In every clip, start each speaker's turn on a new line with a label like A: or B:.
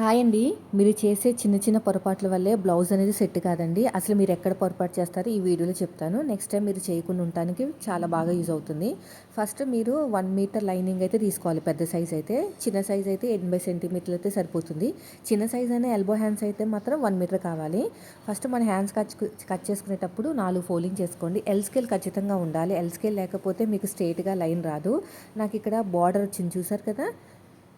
A: Hi అండి. మీరు చేసే చిన్న చిన్న పొరపాట్ల వల్లే బ్లౌజ్ అనేది సెట్ కాదండి. అసలు మీరు ఎక్కడ పొరపాటు చేస్తారో ఈ వీడియోలో చెప్తాను. నెక్స్ట్ టైం మీరు చేయకుండా ఉండటానికి చాలా బాగా యూజ్ అవుతుంది. ఫస్ట్ మీరు వన్ మీటర్ లైనింగ్ అయితే తీసుకోవాలి. పెద్ద సైజ్ అయితే. చిన్న సైజ్ అయితే ఎనభై సెంటీమీటర్లు అయితే సరిపోతుంది. చిన్న సైజ్ అయినా ఎల్బో హ్యాండ్స్ అయితే మాత్రం వన్ మీటర్ కావాలి. ఫస్ట్ మన హ్యాండ్స్ కట్ కట్ చేసుకునేటప్పుడు నాలుగు ఫోల్డింగ్ చేసుకోండి. ఎల్ స్కేల్ ఖచ్చితంగా ఉండాలి. ఎల్ స్కేల్ లేకపోతే మీకు స్ట్రేట్గా లైన్ రాదు. నాకు ఇక్కడ బార్డర్ వచ్చింది చూసారు కదా?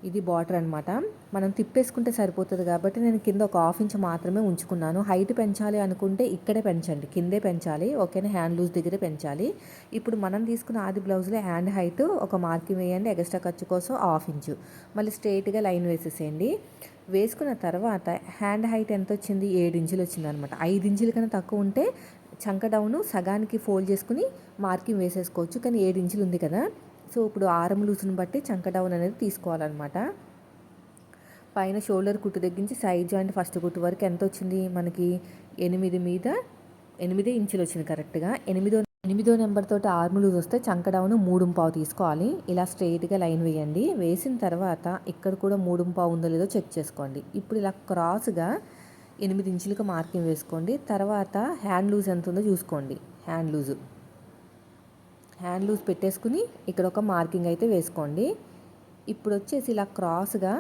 A: ఇది బార్డర్ అనమాట మనం తిప్పేసుకుంటే సరిపోతుంది కాబట్టి నేను కింద ఒక హాఫ్ ఇంచ్ మాత్రమే ఉంచుకున్నాను. హైట్ పెంచాలి అనుకుంటే ఇక్కడే పెంచండి. కిందే పెంచాలి. ఓకేనా? హ్యాండ్ లూజ్ దగ్గరే పెంచాలి. ఇప్పుడు మనం తీసుకున్న ఆది బ్లౌజ్లో హ్యాండ్ హైట్ ఒక మార్కింగ్ వేయండి. ఎక్స్ట్రా ఖర్చు కోసం హాఫ్ ఇంచు. మళ్ళీ స్ట్రైట్గా లైన్ వేసేసేయండి. వేసుకున్న తర్వాత హ్యాండ్ హైట్ ఎంత వచ్చింది? ఏడు ఇంచులు వచ్చింది అనమాట ఐదు ఇంచుల కన్నా తక్కువ ఉంటే చంక డౌను సగానికి ఫోల్డ్ చేసుకుని మార్కింగ్ వేసేసుకోవచ్చు. కానీ ఏడు ఇంచులు ఉంది కదా. సో ఇప్పుడు ఆరం లూజ్ని బట్టి చంక డౌన్ అనేది తీసుకోవాలన్నమాట. పైన షోల్డర్ కుట్టు తగ్గించి సైడ్ జాయింట్ ఫస్ట్ కుట్టు వరకు ఎంత వచ్చింది? మనకి ఎనిమిది మీద ఎనిమిదే ఇంచులు వచ్చింది కరెక్ట్గా ఎనిమిదో ఎనిమిదో నెంబర్ తోటి ఆర్మ్ లూజ్ వస్తే చంక డౌన్ మూడు పావు తీసుకోవాలి. ఇలా స్ట్రైట్గా లైన్ వేయండి. వేసిన తర్వాత ఇక్కడ కూడా మూడు పావు ఉందో లేదో చెక్ చేసుకోండి. ఇప్పుడు ఇలా క్రాస్గా ఎనిమిది ఇంచులకు మార్కింగ్ వేసుకోండి. తర్వాత హ్యాండ్ లూజ్ ఎంత ఉందో చూసుకోండి. హ్యాండ్ లూజు హ్యాండ్ లూజ్ పెట్టేసుకుని ఇక్కడ ఒక మార్కింగ్ అయితే వేసుకోండి. ఇప్పుడు వచ్చేసి ఇలా క్రాస్గా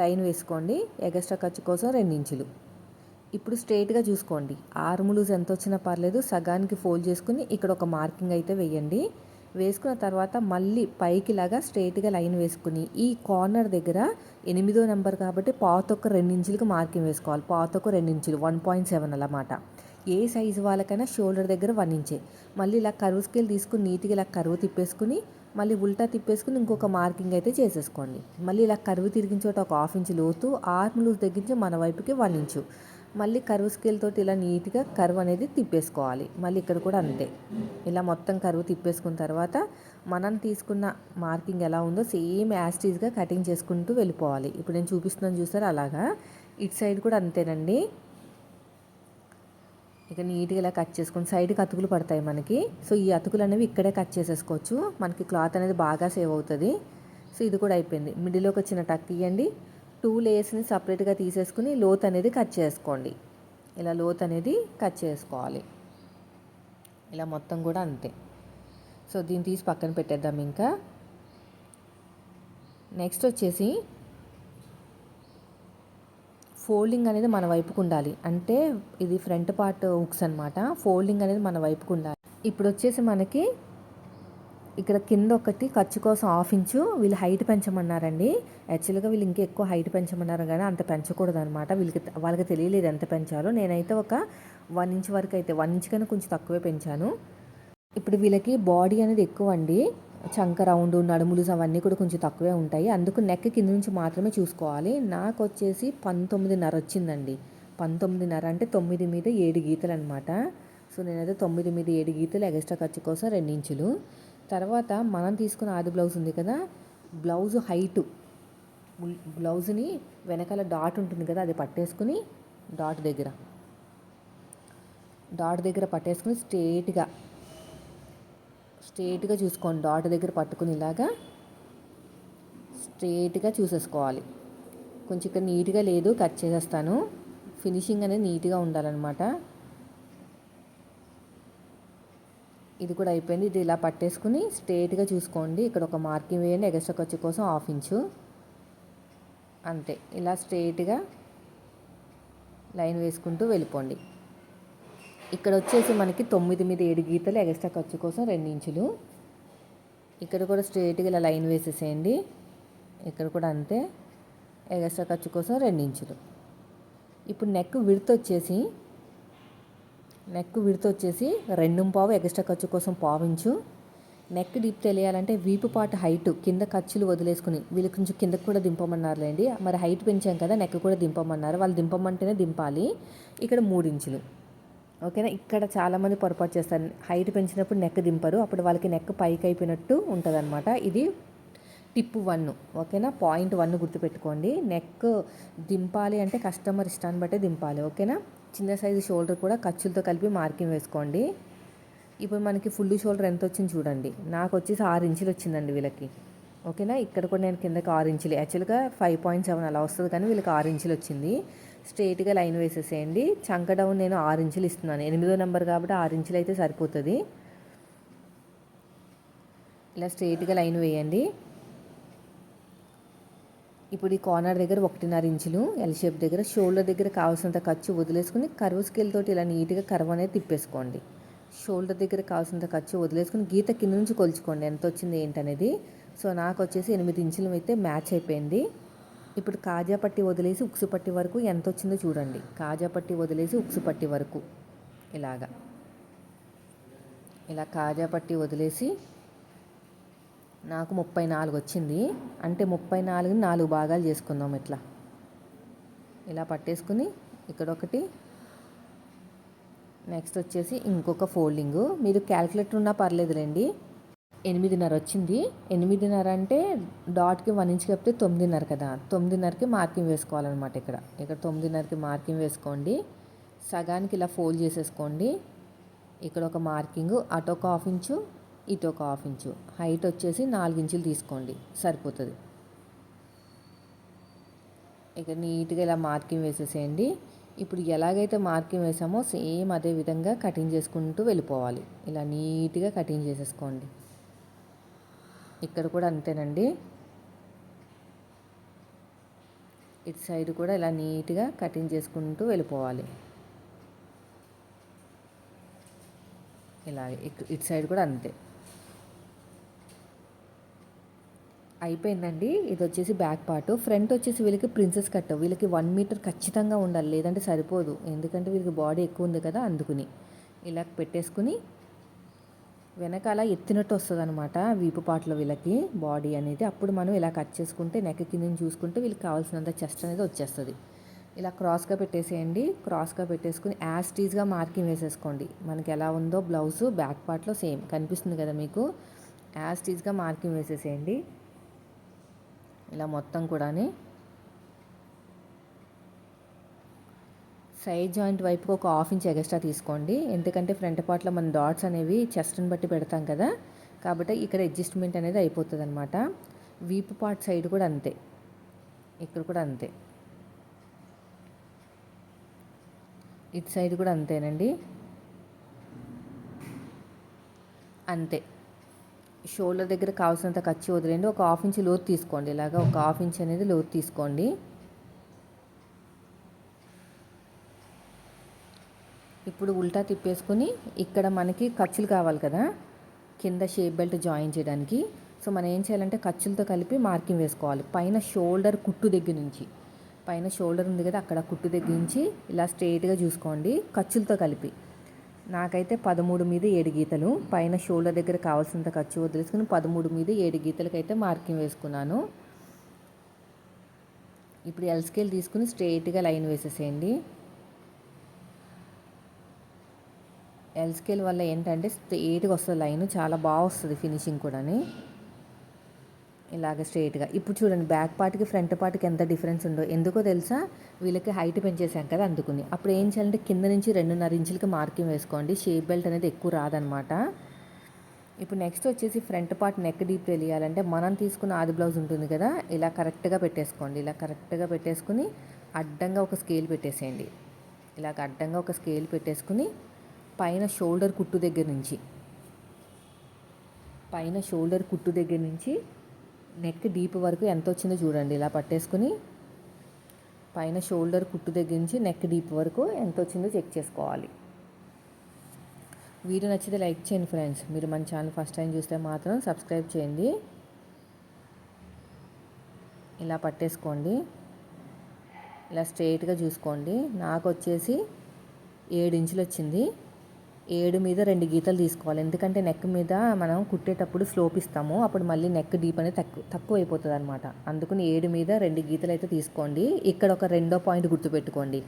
A: లైన్ వేసుకోండి. ఎగస్ట్రా ఖర్చు కోసం రెండించులు. ఇప్పుడు స్ట్రైట్గా చూసుకోండి. ఆర్మ్ లూజ్ ఎంత వచ్చినా పర్లేదు సగానికి ఫోల్డ్ చేసుకుని ఇక్కడ ఒక మార్కింగ్ అయితే వేయండి. వేసుకున్న తర్వాత మళ్ళీ పైకి లాగా స్ట్రైట్గా లైన్ వేసుకుని ఈ కార్నర్ దగ్గర ఎనిమిదో నెంబర్ కాబట్టి పాతొక్క రెండించులకు మార్కింగ్ వేసుకోవాలి. పాతొక్క రెండించులు వన్ పాయింట్ సెవెన్ అన్నమాట ఏ సైజు వాళ్ళకైనా షోల్డర్ దగ్గర వన్ ఇంచే. మళ్ళీ ఇలా కరువు స్కేల్ తీసుకుని నీట్గా ఇలా కరువు తిప్పేసుకుని మళ్ళీ ఉల్టా తిప్పేసుకుని ఇంకొక మార్కింగ్ అయితే చేసేసుకోండి. మళ్ళీ ఇలా కరువు తిరిగిన చోట ఒక హాఫ్ ఇంచ్ లోతు ఆర్మ్ లూజ్ తగ్గించి మన వైపుకి వన్ ఇంచు. మళ్ళీ కరువు స్కేల్ తోటి ఇలా నీట్గా కరువు అనేది తిప్పేసుకోవాలి. మళ్ళీ ఇక్కడ కూడా అంతే. ఇలా మొత్తం కరువు తిప్పేసుకున్న తర్వాత మనం తీసుకున్న మార్కింగ్ ఎలా ఉందో సేమ్ యాస్టీజ్గా కటింగ్ చేసుకుంటూ వెళ్ళిపోవాలి. ఇప్పుడు నేను చూపిస్తున్నాను చూసారు? అలాగా. ఇటు సైడ్ కూడా అంతేనండి. ఇక నీట్గా ఇలా కట్ చేసుకొని సైడ్కి అతుకులు పడతాయి మనకి. సో ఈ అతుకులు అనేవి ఇక్కడే కట్ చేసేసుకోవచ్చు. మనకి క్లాత్ అనేది బాగా సేవ్ అవుతుంది. సో ఇది కూడా అయిపోయింది. మిడిల్లోకి వచ్చిన టక్ ఇవ్వండి టూ లేయర్స్ని సపరేట్గా తీసేసుకుని లోత్ అనేది కట్ చేసుకోండి. ఇలా లోత్ అనేది కట్ చేసుకోవాలి. ఇలా మొత్తం కూడా అంతే. సో దీన్ని తీసి పక్కన పెట్టేద్దాం ఇంకా. నెక్స్ట్ వచ్చేసి ఫోల్డింగ్ అనేది మన వైపుకు ఉండాలి. అంటే ఇది ఫ్రంట్ పార్ట్ హుక్స్ అనమాట ఫోల్డింగ్ అనేది మన వైపుకు ఉండాలి. ఇప్పుడు వచ్చేసి మనకి ఇక్కడ కింద ఒకటి ఖర్చు కోసం హాఫ్ ఇంచు వీళ్ళు హైట్ పెంచమన్నారండి. యాక్చువల్గా వీళ్ళు ఇంకా ఎక్కువ హైట్ పెంచమన్నారు కానీ అంత పెంచకూడదు అనమాట వీళ్ళకి వాళ్ళకి తెలియలేదు ఎంత పెంచాలో. నేనైతే ఒక వన్ ఇంచ్ వరకు అయితే వన్ ఇంచ్ కన్నా కొంచెం తక్కువే పెంచాను. ఇప్పుడు వీళ్ళకి బాడీ అనేది ఎక్కువ అండి చంక రౌండ్ నడుములు అవన్నీ కూడా కొంచెం తక్కువే ఉంటాయి. అందుకు నెక్ కింద నుంచి మాత్రమే చూసుకోవాలి. నాకు వచ్చేసి పంతొమ్మిదిన్నర వచ్చిందండి. పంతొమ్మిదిన్నర అంటే తొమ్మిది మీద ఏడు గీతలు అనమాట సో నేనైతే తొమ్మిది మీద ఏడు గీతలు ఎక్స్ట్రా ఖర్చు కోసం రెండించులు తర్వాత మనం తీసుకున్న ఆది బ్లౌజ్ ఉంది కదా బ్లౌజ్ హైటు బ్లౌజ్ని వెనకాల డాట్ ఉంటుంది కదా అది పట్టేసుకుని డాట్ దగ్గర. డాట్ దగ్గర పట్టేసుకుని స్ట్రేట్గా స్ట్రేట్గా చూసుకోండి. డాట్ దగ్గర పట్టుకుని ఇలాగా స్ట్రేట్గా చూసేసుకోవాలి. కొంచెం ఇక్కడ నీట్గా లేదు కట్ చేసేస్తాను. ఫినిషింగ్ అనేది నీట్గా ఉండాలన్నమాట. ఇది కూడా అయిపోయింది. ఇది ఇలా పట్టేసుకుని స్ట్రేట్గా చూసుకోండి. ఇక్కడ ఒక మార్కింగ్ వేయండి. ఎగస్ట్రా ఖర్చు కోసం హాఫ్ ఇంచు. అంతే. ఇలా స్ట్రేట్గా లైన్ వేసుకుంటూ వెళ్ళిపోండి. ఇక్కడ వచ్చేసి మనకి తొమ్మిది మీద ఏడు గీతలు ఎక్స్ట్రా ఖర్చు కోసం రెండు ఇంచులు ఇక్కడ కూడా స్ట్రైట్గా ఇలా లైన్ వేసేసేయండి. ఇక్కడ కూడా అంతే. ఎక్స్ట్రా ఖర్చు కోసం రెండు ఇంచులు ఇప్పుడు నెక్ విడత వచ్చేసి నెక్ విడత వచ్చేసి రెండు పావు ఎక్స్ట్రా ఖర్చు కోసం పావించు. నెక్ డీప్ తెలియాలంటే వీపు పాటు హైట్ కింద ఖర్చులు వదిలేసుకుని వీళ్ళు కొంచెం కిందకు కూడా దింపమన్నారులేండి. మరి హైట్ పెంచాం కదా నెక్ కూడా దింపమన్నారు. వాళ్ళు దింపమంటేనే దింపాలి. ఇక్కడ మూడు ఇంచులు ఓకేనా? ఇక్కడ చాలామంది పొరపాటు చేస్తారు. హైట్ పెంచినప్పుడు నెక్ దింపరు. అప్పుడు వాళ్ళకి నెక్ పైకి అయిపోయినట్టు ఉంటుంది అనమాట ఇది టిప్ వన్ ఓకేనా? పాయింట్ వన్ గుర్తుపెట్టుకోండి. నెక్ దింపాలి అంటే కస్టమర్ ఇష్టాన్ని బట్టే దింపాలి ఓకేనా? చిన్న సైజు షోల్డర్ కూడా ఖర్చులతో కలిపి మార్కింగ్ వేసుకోండి. ఇప్పుడు మనకి ఫుల్ షోల్డర్ ఎంత వచ్చింది చూడండి. నాకు వచ్చేసి ఆరు ఇంచులు వచ్చిందండి వీళ్ళకి ఓకేనా? ఇక్కడ కూడా నేను కిందకి ఆరు ఇంచులు. యాక్చువల్గా ఫైవ్ పాయింట్ సెవెన్ అలా వస్తుంది కానీ వీళ్ళకి ఆరు ఇంచులు వచ్చింది. స్ట్రైట్గా లైన్ వేసేసేయండి. చంక డౌన్ నేను ఆరు ఇంచులు ఇస్తున్నాను. ఎనిమిదో నెంబర్ కాబట్టి ఆరు ఇంచులు అయితే సరిపోతుంది. ఇలా స్ట్రైట్గా లైన్ వేయండి. ఇప్పుడు ఈ కార్నర్ దగ్గర ఒకటిన్నర ఇంచులు ఎల్ షేప్ దగ్గర షోల్డర్ దగ్గర కావాల్సినంత ఖర్చు వదిలేసుకుని కర్వ్ స్కేల్ తోటి ఇలా నీట్గా కర్వ్ అనేది తిప్పేసుకోండి. షోల్డర్ దగ్గర కావాల్సినంత ఖర్చు వదిలేసుకుని గీత కింద నుంచి కొలుచుకోండి. ఎంత వచ్చింది ఏంటనేది. సో నాకు వచ్చేసి ఎనిమిది ఇంచులు అయితే మ్యాచ్ అయిపోయింది. ఇప్పుడు కాజా పట్టి వదిలేసి ఉక్సు పట్టి వరకు ఎంత వచ్చిందో చూడండి. కాజా పట్టి వదిలేసి ఉక్సు పట్టి వరకు. ఇలాగా. ఇలా కాజా పట్టి వదిలేసి నాకు ముప్పై నాలుగు వచ్చింది. అంటే ముప్పై నాలుగు నాలుగు భాగాలు చేసుకుందాం ఇట్లా. ఇలా పట్టేసుకుని ఇక్కడ ఒకటి నెక్స్ట్ వచ్చేసి ఇంకొక ఫోల్డింగు. మీరు క్యాల్కులేటర్ ఉన్నా పర్లేదులేండి. ఎనిమిదిన్నర వచ్చింది ఎనిమిదిన్నర అంటే డాట్కి వన్ ఇంచ్ కప్పితే తొమ్మిదిన్నర కదా. తొమ్మిదిన్నరకి మార్కింగ్ వేసుకోవాలన్నమాట ఇక్కడ. ఇక్కడ తొమ్మిదిన్నరకి మార్కింగ్ వేసుకోండి. సగానికి ఇలా ఫోల్డ్ చేసేసుకోండి. ఇక్కడ ఒక మార్కింగ్. అటు ఒక హాఫ్ ఇంచు ఇటు ఒక హాఫ్ ఇంచు. హైట్ వచ్చేసి నాలుగు ఇంచులు తీసుకోండి. సరిపోతుంది. ఇక్కడ నీట్గా ఇలా మార్కింగ్ వేసేసేయండి. ఇప్పుడు ఎలాగైతే మార్కింగ్ వేసామో సేమ్ అదే విధంగా కటింగ్ చేసుకుంటూ వెళ్ళిపోవాలి. ఇలా నీట్గా కటింగ్ చేసేసుకోండి. ఇక్కడ కూడా అంతేనండి. ఇటు సైడ్ కూడా ఇలా నీట్గా కటింగ్ చేసుకుంటూ వెళ్ళిపోవాలి. ఇలాగే ఇటు సైడ్ కూడా అంతే. అయిపోయిందండి. ఇది వచ్చేసి బ్యాక్ పార్ట్. ఫ్రంట్ వచ్చేసి వీళ్ళకి ప్రిన్సెస్ కట్. వీళ్ళకి వన్ మీటర్ ఖచ్చితంగా ఉండాలి. లేదంటే సరిపోదు. ఎందుకంటే వీళ్ళకి బాడీ ఎక్కువ ఉంది కదా అందుకుని. ఇలా పెట్టేసుకుని వెనకాల ఎత్తినట్టు వస్తుంది అనమాట వీపు పాటలో వీళ్ళకి. బాడీ అనేది అప్పుడు మనం ఇలా కట్ చేసుకుంటే నెక్ కింద చూసుకుంటే వీళ్ళకి కావాల్సినంత చెస్ట్ అనేది వచ్చేస్తుంది. ఇలా క్రాస్గా పెట్టేసేయండి. క్రాస్గా పెట్టేసుకుని యాస్టీజ్గా మార్కింగ్ వేసేసుకోండి. మనకి ఎలా ఉందో బ్లౌజ్ బ్యాక్ పార్ట్లో సేమ్ కనిపిస్తుంది కదా మీకు. యాస్టీజ్గా మార్కింగ్ వేసేసేయండి. ఇలా మొత్తం కూడా సైడ్ జాయింట్ వైపుకి ఒక హాఫ్ ఇంచ్ ఎగస్ట్రా తీసుకోండి. ఎందుకంటే ఫ్రంట్ పార్ట్లో మన డాట్స్ అనేవి చెస్ట్ని బట్టి పెడతాం కదా. కాబట్టి ఇక్కడ అడ్జస్ట్మెంట్ అనేది అయిపోతుంది అనమాట వీపు పార్ట్ సైడ్ కూడా అంతే. ఇక్కడ కూడా అంతే. ఇటు సైడ్ కూడా అంతేనండి. అంతే. షోల్డర్ దగ్గర కావాల్సినంత ఖర్చు వదిలేండి ఒక హాఫ్ ఇంచ్ లోతు తీసుకోండి. ఇలాగా ఒక హాఫ్ ఇంచ్ అనేది లోతు తీసుకోండి. ఇప్పుడు ఉల్టా తిప్పేసుకొని ఇక్కడ మనకి ఖర్చులు కావాలి కదా. కింద షేప్ బెల్ట్ జాయిన్ చేయడానికి. సో మనం ఏం చేయాలంటే ఖర్చులతో కలిపి మార్కింగ్ వేసుకోవాలి. పైన షోల్డర్ కుట్టు దగ్గర నుంచి. పైన షోల్డర్ ఉంది కదా అక్కడ కుట్టు దగ్గర నుంచి ఇలా స్ట్రైట్గా చూసుకోండి. ఖర్చులతో కలిపి. నాకైతే పదమూడు మీద ఏడు గీతలు. పైన షోల్డర్ దగ్గర కావాల్సినంత ఖర్చు వదిలేసుకుని పదమూడు మీద ఏడు గీతలకైతే మార్కింగ్ వేసుకున్నాను. ఇప్పుడు ఎల్ స్కేల్ తీసుకుని స్ట్రైట్గా లైన్ వేసేసేయండి. ఎల్ స్కేల్ వల్ల ఏంటంటే స్ట్రేట్గా వస్తుంది లైన్ చాలా బాగా వస్తుంది ఫినిషింగ్ కూడా ఇలాగ స్ట్రేట్గా ఇప్పుడు చూడండి బ్యాక్ పార్ట్కి ఫ్రంట్ పార్ట్కి ఎంత డిఫరెన్స్ ఉందో. ఎందుకో తెలుసా? వీళ్ళకి హైట్ పెంచేసాం కదా అందుకుని. అప్పుడు ఏం చేయాలంటే కింద నుంచి రెండున్నర ఇంచులకి మార్కింగ్ వేసుకోండి. షేప్ బెల్ట్ అనేది ఎక్కువ రాదనమాట ఇప్పుడు నెక్స్ట్ వచ్చేసి ఫ్రంట్ పార్ట్ నెక్ డీప్ తెలియాలంటే మనం తీసుకున్న ఆది బ్లౌజ్ ఉంటుంది కదా ఇలా కరెక్ట్గా పెట్టేసుకోండి. ఇలా కరెక్ట్గా పెట్టేసుకుని అడ్డంగా ఒక స్కేల్ పెట్టేసేయండి. ఇలాగ అడ్డంగా ఒక స్కేల్ పెట్టేసుకుని పైన షోల్డర్ కుట్టు దగ్గర నుంచి. పైన షోల్డర్ కుట్టు దగ్గర నుంచి నెక్ డీప్ వరకు ఎంత వచ్చిందో చూడండి. ఇలా పట్టేసుకుని పైన షోల్డర్ కుట్టు దగ్గర నుంచి నెక్ డీప్ వరకు ఎంత వచ్చిందో చెక్ చేసుకోవాలి. వీడియో నచ్చితే లైక్ చేయండి ఫ్రెండ్స్. మీరు మన ఛానల్ ఫస్ట్ టైం చూస్తే మాత్రం సబ్స్క్రైబ్ చేయండి. ఇలా పట్టేసుకోండి. ఇలా స్ట్రైట్గా చూసుకోండి. నాకు వచ్చేసి ఏడు ఇంచులు వచ్చింది. ఏడు మీద రెండు గీతలు తీసుకోవాలి. ఎందుకంటే నెక్ మీద మనం కుట్టేటప్పుడు స్లోప్ ఇస్తాము. అప్పుడు మళ్ళీ నెక్ డీప్ అనేది తక్కువ తక్కువ అయిపోతుంది అనమాట అందుకని ఏడు మీద రెండు గీతలు అయితే తీసుకోండి. ఇక్కడ ఒక రెండో పాయింట్ గుర్తుపెట్టుకోండి.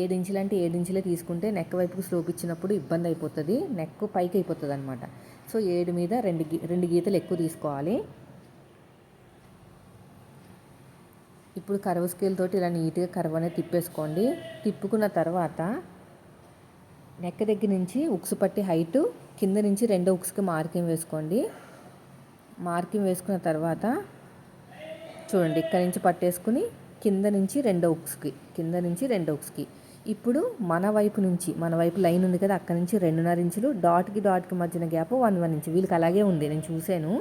A: ఏడు ఇంచులు అంటే ఏడు ఇంచులే తీసుకుంటే నెక్ వైపుకు స్లోప్ ఇచ్చినప్పుడు ఇబ్బంది అయిపోతుంది. నెక్ పైకి అయిపోతుంది అనమాట సో ఏడు మీద రెండు గీ రెండు గీతలు ఎక్కువ తీసుకోవాలి. ఇప్పుడు కర్వ్ స్కేల్ తోటి ఇలా నీట్గా కర్వ్ అనేది తిప్పేసుకోండి. తిప్పుకున్న తర్వాత నెక్ దగ్గర నుంచి ఉక్స్ పట్టి హైటు కింద నుంచి రెండో ఉక్స్కి మార్కింగ్ వేసుకోండి. మార్కింగ్ వేసుకున్న తర్వాత చూడండి ఇక్కడ నుంచి పట్టేసుకుని కింద నుంచి రెండో ఉక్స్కి కింద నుంచి రెండో ఉక్స్కి. ఇప్పుడు మన వైపు నుంచి మన వైపు లైన్ ఉంది కదా అక్కడ నుంచి రెండున్నర ఇంచులు డాట్కి డాట్కి మధ్యన గ్యాప్ వన్ వన్ ఇంచు. వీళ్ళకి అలాగే ఉంది నేను చూశాను.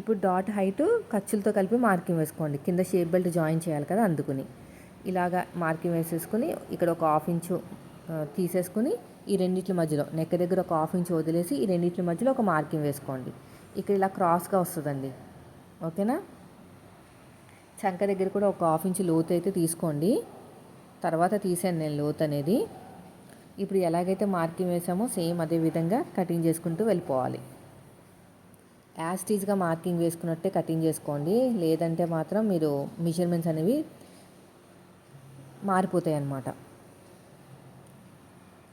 A: ఇప్పుడు డాట్ హైట్ ఖర్చులతో కలిపి మార్కింగ్ వేసుకోండి. కింద షేప్ బెల్ట్ జాయిన్ చేయాలి కదా అందుకుని. ఇలాగా మార్కింగ్ వేసేసుకుని ఇక్కడ ఒక హాఫ్ ఇంచు తీసేసుకుని ఈ రెండింటి మధ్యలో నెక్ దగ్గర ఒక హాఫ్ ఇంచ్ వదిలేసి ఈ రెండింటి మధ్యలో ఒక మార్కింగ్ వేసుకోండి. ఇక్కడ ఇలా క్రాస్గా వస్తుందండి. ఓకేనా? చంక దగ్గర కూడా ఒక హాఫ్ ఇంచ్ లోతు అయితే తీసుకోండి. తర్వాత తీసాను నేను లోతు అనేది. ఇప్పుడు ఎలాగైతే మార్కింగ్ వేసామో సేమ్ అదే విధంగా కటింగ్ చేసుకుంటూ వెళ్ళిపోవాలి. యాస్టీజ్గా మార్కింగ్ వేసుకున్నట్టే కటింగ్ చేసుకోండి. లేదంటే మాత్రం మీరు మెజర్మెంట్స్ అనేవి మారిపోతాయి అన్నమాట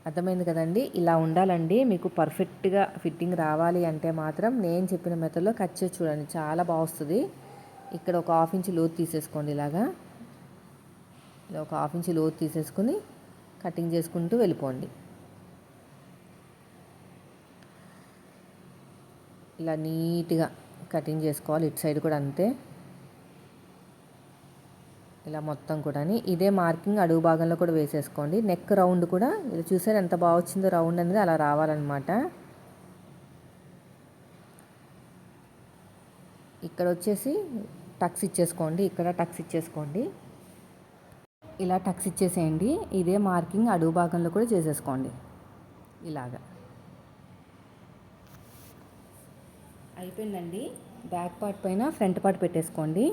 A: అర్థమైంది కదండి? ఇలా ఉండాలండి. మీకు పర్ఫెక్ట్గా ఫిట్టింగ్ రావాలి అంటే మాత్రం నేను చెప్పిన మెథడ్లో కట్ చేసి చూడండి. చాలా బాగుస్తుంది ఇక్కడ ఒక హాఫ్ ఇంచ్ లోతు తీసేసుకోండి ఇలాగా. ఇలా ఒక హాఫ్ ఇంచ్ లోతు తీసేసుకుని కటింగ్ చేసుకుంటూ వెళ్ళిపోండి. ఇలా నీట్గా కటింగ్ చేసుకోవాలి. ఇటు సైడ్ కూడా అంతే. ఇలా మొత్తం కూడా ఇదే మార్కింగ్ అడుగు భాగంలో కూడా వేసేసుకోండి. నెక్ రౌండ్ కూడా. ఇలా చూసారు ఎంత బాగా వచ్చిందో రౌండ్ అనేది అలా రావాలన్నమాట. ఇక్కడ వచ్చేసి టక్స్ ఇచ్చేసుకోండి. ఇక్కడ టక్స్ ఇచ్చేసుకోండి. ఇలా టక్స్ ఇచ్చేసేయండి. ఇదే మార్కింగ్ అడుగు భాగంలో కూడా చేసేసుకోండి. ఇలాగా. అయిపోయిందండి. బ్యాక్ పార్ట్ పైన ఫ్రంట్ పార్ట్ పెట్టేసుకోండి.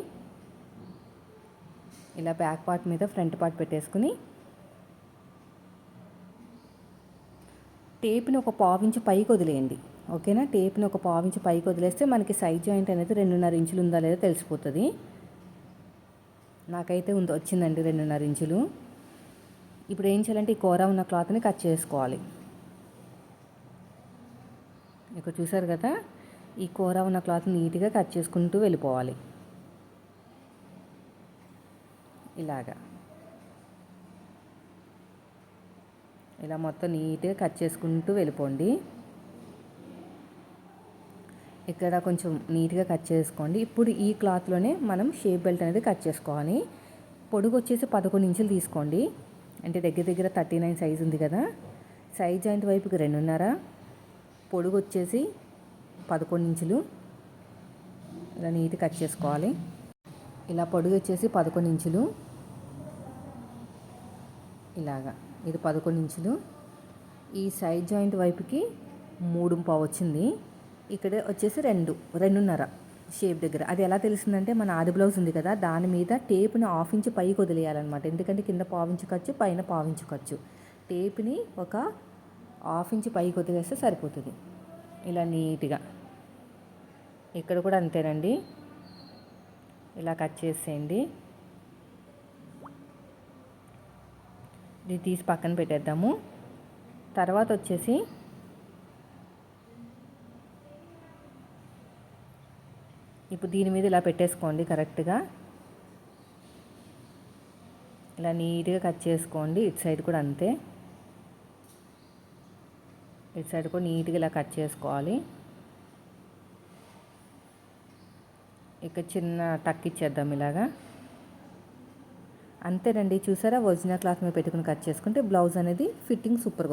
A: ఇలా బ్యాక్ పార్ట్ మీద ఫ్రంట్ పార్ట్ పెట్టేసుకుని టేప్ని ఒక పావించి పైకి వదిలేయండి. ఓకేనా? టేప్ని ఒక పావించి పైకి వదిలేస్తే మనకి సైడ్ జాయింట్ అనేది రెండున్నర ఇంచులు ఉందా లేదా తెలిసిపోతుంది. నాకైతే ఉంది వచ్చిందండి రెండున్నర ఇంచులు. ఇప్పుడు ఏం చేయాలంటే ఈ కూర ఉన్న క్లాత్ని కట్ చేసుకోవాలి. ఇక్కడ చూసారు కదా? ఈ కూర ఉన్న క్లాత్ నీట్గా కట్ చేసుకుంటూ వెళ్ళిపోవాలి. ఇలాగా. ఇలా మొత్తం నీట్గా కట్ చేసుకుంటూ వెళ్ళిపోండి. ఇక్కడ కొంచెం నీట్గా కట్ చేసుకోండి. ఇప్పుడు ఈ క్లాత్లోనే మనం షేప్ బెల్ట్ అనేది కట్ చేసుకోవాలి. పొడుగు వచ్చేసి పదకొండు ఇంచులు తీసుకోండి. అంటే దగ్గర దగ్గర థర్టీ నైన్ సైజ్ ఉంది కదా. సైజ్ జాయింట్ వైపుకి రెండున్నర. పొడుగు వచ్చేసి పదకొండు ఇంచులు. ఇలా నీట్ కట్ చేసుకోవాలి. ఇలా పొడుగు వచ్చేసి పదకొండు ఇంచులు. ఇలాగా ఇది పదకొండు ఇంచులు. ఈ సైడ్ జాయింట్ వైపుకి మూడు పావు వచ్చింది. ఇక్కడ వచ్చేసి రెండు రెండున్నర షేప్ దగ్గర. అది ఎలా తెలిసిందంటే మన ఆది బ్లౌజ్ ఉంది కదా దాని మీద టేప్ని హాఫ్ ఇంచ్ పైకి వదిలేయాలన్నమాట. ఎందుకంటే కింద పావించు ఖర్చు పైన పావించు ఖర్చు. టేప్ని ఒక హాఫ్ ఇంచ్ పైకి వదిలేస్తే సరిపోతుంది. ఇలా నీట్గా. ఇక్కడ కూడా అంతేనండి. ఇలా కట్ చేసేయండి. ఇది తీసి పక్కన పెట్టేద్దాము. తర్వాత వచ్చేసి ఇప్పుడు దీని మీద ఇలా పెట్టేసుకోండి కరెక్ట్గా. ఇలా నీట్గా కట్ చేసుకోండి. ఇటు సైడ్ కూడా అంతే. ఇటు సైడ్ కూడా నీట్గా ఇలా కట్ చేసుకోవాలి. ఇక్కడ చిన్న టక్ ఇచ్చేద్దాం ఇలాగా. అంతేనండి చూసారా? ఒరిజినల్ క్లాత్ మీద పెట్టుకుని కట్ చేసుకుంటే బ్లౌజ్ అనేది ఫిట్టింగ్ సూపర్గా